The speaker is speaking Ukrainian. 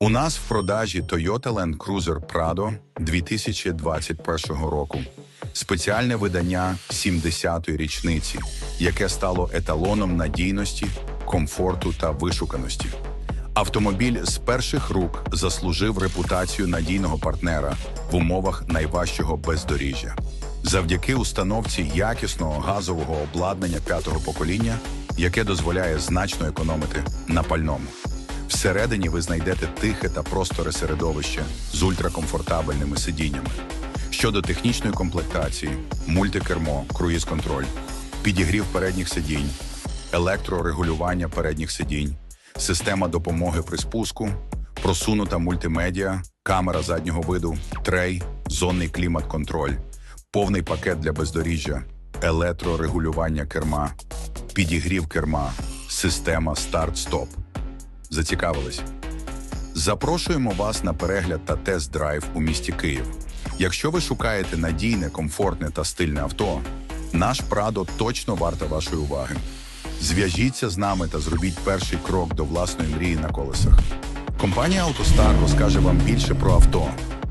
У нас в продажі Toyota Land Cruiser Prado 2021 року. Спеціальне видання 70-ї річниці, яке стало еталоном надійності, комфорту та вишуканості. Автомобіль з перших рук заслужив репутацію надійного партнера в умовах найважчого бездоріжжя. Завдяки установці якісного газового обладнання п'ятого покоління, яке дозволяє значно економити на пальному. Всередині ви знайдете тихе та просторе середовище з ультракомфортабельними сидіннями. Щодо технічної комплектації, мультикермо, круїз-контроль, підігрів передніх сидінь, електрорегулювання передніх сидінь, система допомоги при спуску, просунута мультимедіа, камера заднього виду, трей, зонний клімат-контроль, повний пакет для бездоріжжя, електрорегулювання керма, підігрів керма, система старт-стоп. Зацікавились? Запрошуємо вас на перегляд та тест-драйв у місті Київ. Якщо ви шукаєте надійне, комфортне та стильне авто, наш Прадо точно варта вашої уваги. Зв'яжіться з нами та зробіть перший крок до власної мрії на колесах. Компанія «АвтоСтар» розкаже вам більше про авто,